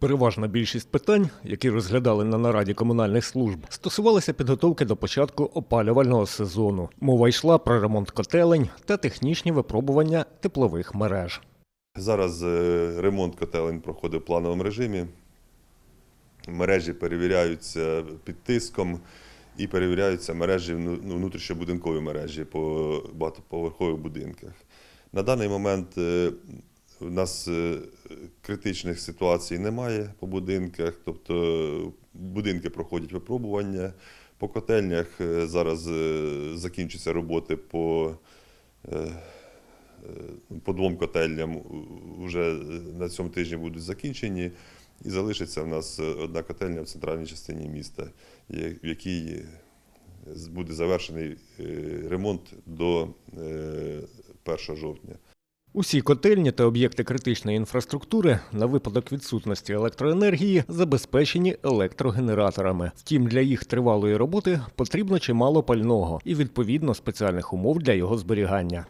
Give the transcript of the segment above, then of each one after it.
Переважна більшість питань, які розглядали на нараді комунальних служб, стосувалися підготовки до початку опалювального сезону. Мова йшла про ремонт котелень та технічні випробування теплових мереж. Зараз е, ремонт котелень проходить в плановому режимі. Мережі перевіряються під тиском і перевіряються мережі ну, внутрішньобудинкові мережі по багатоповерхових будинках. На даний момент е, у нас е, критичних ситуацій немає по будинках, тобто е, будинки проходять випробування. По котельнях е, зараз е, закінчуються роботи по по двом котельням вже на цьому тижні будуть закінчені. І залишиться в нас одна котельня в центральній частині міста, в якій буде завершений ремонт до е, 1 жовтня. Усі котельні та об'єкти критичної інфраструктури на випадок відсутності електроенергії забезпечені електрогенераторами. Втім, для їх тривалої роботи потрібно чимало пального і відповідно спеціальних умов для його зберігання.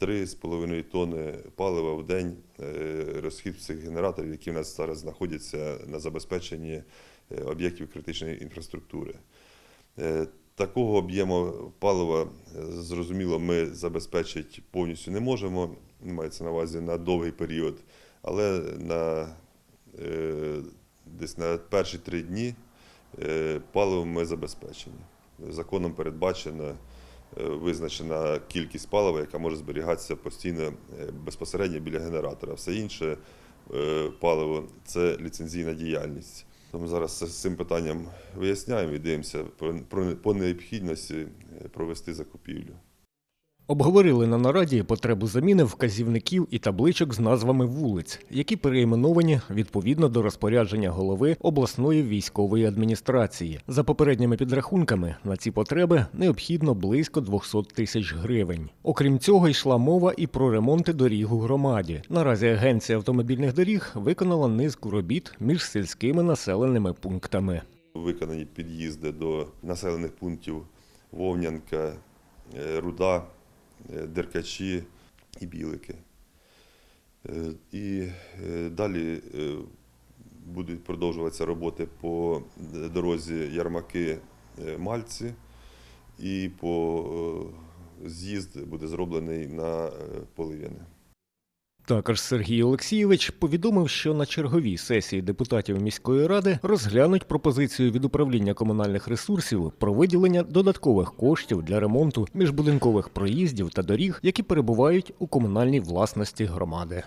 3,5 тонни палива в день е, розхід цих генераторів, які в нас зараз знаходяться на забезпеченні е, об'єктів критичної інфраструктури. Такого об'єму палива, е, зрозуміло, ми забезпечити повністю не можемо, мається на увазі на довгий період, але на, е, десь на перші три дні е, паливом ми забезпечені. Законом передбачено е, визначена кількість палива, яка може зберігатися постійно безпосередньо біля генератора. Все інше паливо це ліцензійна діяльність. Тому зараз з цим питанням виясняємо і дивимося про, про, по необхідності е, провести закупівлю. Обговорили на нараді потребу заміни вказівників і табличок з назвами вулиць, які переіменовані відповідно до розпорядження голови обласної військової адміністрації. За попередніми підрахунками на ці потреби необхідно близько 200 тисяч гривень. Окрім цього, йшла мова і про ремонти доріг у громаді. Наразі агенція автомобільних доріг виконала низку робіт між сільськими населеними пунктами. Виконані під'їзди до населених пунктів Вовнянка, е, Руда, Деркачі і Білики. Е, І е, далі е, будуть продовжуватися роботи по е, дорозі Ярмаки-Мальці і по е, з'їзд буде зроблений на полив'яни. Також Сергій Олексійович повідомив, що на черговій сесії депутатів міської ради розглянуть пропозицію від управління комунальних ресурсів про виділення додаткових коштів для ремонту міжбудинкових проїздів та доріг, які перебувають у комунальній власності громади.